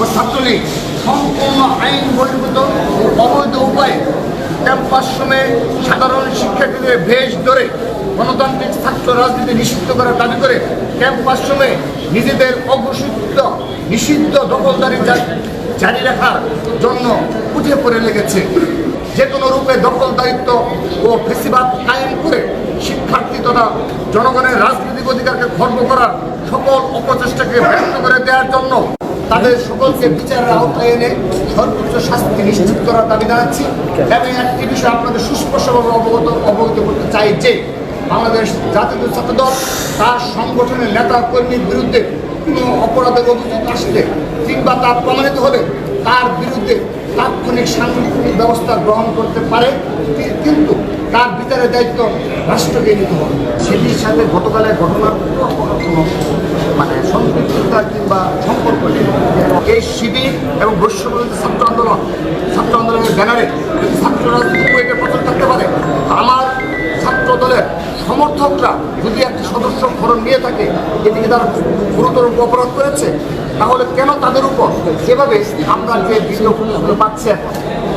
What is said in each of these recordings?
ও ছাত্রলীগ, সম্পূর্ণ আইন বহির্ভূত ও অবৈধ উপায়ে ক্যাম্পাস সাধারণ শিক্ষার্থীদের ভেষ ধরে গণতান্ত্রিক ছাত্র রাজনীতি নিষিদ্ধ করার দাবি করে ক্যাম্পাস নিজেদের অঘোষিত নিষিদ্ধ দখলদারি জারি রাখার জন্য উঠে পড়ে লেগেছে। যে কোনো রূপে দখলদারিত্ব ও ফেসিবাদ কায়েম করে শিক্ষার্থী তথা জনগণের রাজনৈতিক অধিকারকে খর্ব করার সকল অপচেষ্টাকে ব্যর্থ করে দেওয়ার জন্য তাদের সকলকে বিচারের আওতায় এনে সর্বোচ্চ শাস্তি নিশ্চিত করার দাবি জানাচ্ছি এবং একটি বিষয় আপনাদের সুস্পষ্টভাবে অবগত অবগত করতে চাই যে বাংলাদেশ জাতীয় ছাত্র দল, তার সংগঠনের নেতা কর্মীর বিরুদ্ধে কোনো অপরাধের অভিযোগ আসলে কিংবা তা প্রমাণিত হলে তার বিরুদ্ধে তাৎক্ষণিক সাংগঠনিক ব্যবস্থা গ্রহণ করতে পারে কিন্তু তার বিচারের দায়িত্ব রাষ্ট্রকে নিতে হবে। সেটির সাথে গতকালের ঘটনার কোনো সম্পৃক্ততা কিংবা সম্পর্ক এই শিবির এবং বৈশ্যবিরোধী ছাত্র আন্দোলন, ছাত্র আন্দোলনের ব্যানারে ছাত্র রাজনীতি বইটা প্রচার থাকতে পারে, আমার ছাত্র দলের সমর্থকরা যদি একটি সদস্য ফরম নিয়ে থাকে, এদিকে তারা গুরুতর অপরাধ করেছে, তাহলে কেন তাদের উপর? যেভাবে আমরা যে ভিডিও ফুটেজগুলো পাচ্ছি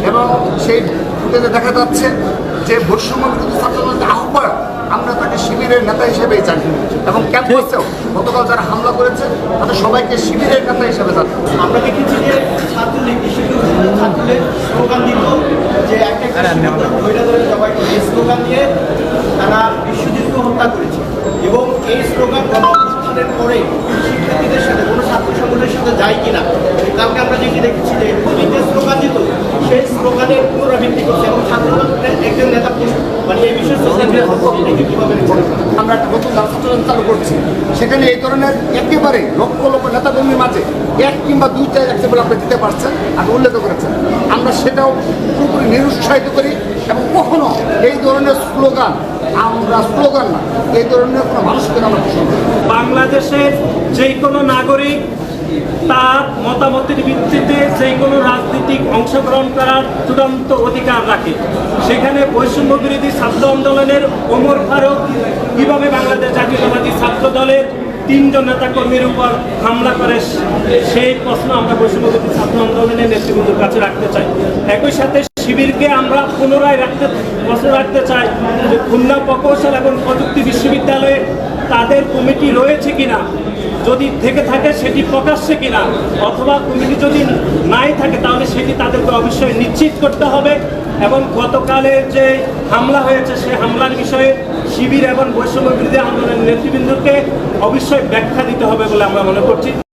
এবং সেই ফুটেজে দেখা যাচ্ছে যে বৈষম্য ছাত্র আহ্বায়ক, আমরা তাকে শিবিরের নেতা হিসেবেই জানি। এবং ক্যাম্পাসেও গতকাল যারা হামলা করেছে তাদের সবাইকে শিবিরের নেতা হিসেবে জানি আমরা দেখেছি যে ছাত্রলীগ ছাত্রলীগ স্লোগান দিত যে একটা একটা মহিলা ধরে জবাই এই স্লোগান দিয়ে তারা বিশ্বজিৎকে হত্যা করেছে। এবং এই স্লোগান গণঅভ্যুত্থানের পরে শিক্ষার্থীদের সাথে কোনো ছাত্র সংগঠনের সাথে যায় কিনা কালকে আমরা যেটি দেখেছি যে স্লোগান দিত স্লোগানের পুনরাবৃত্তি করছে এবং ছাত্রদের একজন নেতা মানে এই বিষয়ে? আমরা একটা নতুন রাষ্ট্রচলন চালু করছি। সেখানে এই ধরনের একেবারে লক্ষ লক্ষ নেতাকর্মীর মাঝে এক কিংবা দুইটা এক্সাম্পল আপনি দিতে পারছেন আপনি উল্লেখ করেছেন। আমরা সেটাও পুরোপুরি নিরুৎসাহিত করি এবং কখনো এই ধরনের স্লোগান আমরা স্লোগান না এই ধরনের কোনো মানুষকে আমরা পছন্দ বাংলাদেশের যে কোনো নাগরিক তার মতামতের ভিত্তিতে যে কোনো রাজনৈতিক অংশগ্রহণ করার চূড়ান্ত অধিকার রাখে। সেখানে বৈষম্য বিরোধী ছাত্র আন্দোলনের ওমর ফারুক কীভাবে বাংলাদেশ জাতীয়তাবাদী ছাত্র দলের তিনজন নেতাকর্মীর উপর হামলা করে, সেই প্রশ্ন আমরা বৈষম্য বিরোধী ছাত্র আন্দোলনের নেতৃবৃন্দের কাছে রাখতে চাই। একই সাথে শিবিরকে আমরা পুনরায় রাখতে, প্রশ্ন রাখতে চাই যে খুলনা প্রকৌশল এবং প্রযুক্তি বিশ্ববিদ্যালয়ে তাদের কমিটি রয়েছে কিনা? যদি থেকে থাকে সেটি প্রকাশ্যে কিনা, অথবা কমিটি যদি নাই থাকে, তাহলে সেটি তাদেরকে অবশ্যই নিশ্চিত করতে হবে। এবং গতকালের যে হামলা হয়েছে সেই হামলার বিষয়ে শিবির এবং বৈষম্য বিরোধী আন্দোলনের নেতৃবৃন্দকে অবশ্যই ব্যাখ্যা দিতে হবে বলে আমরা মনে করছি।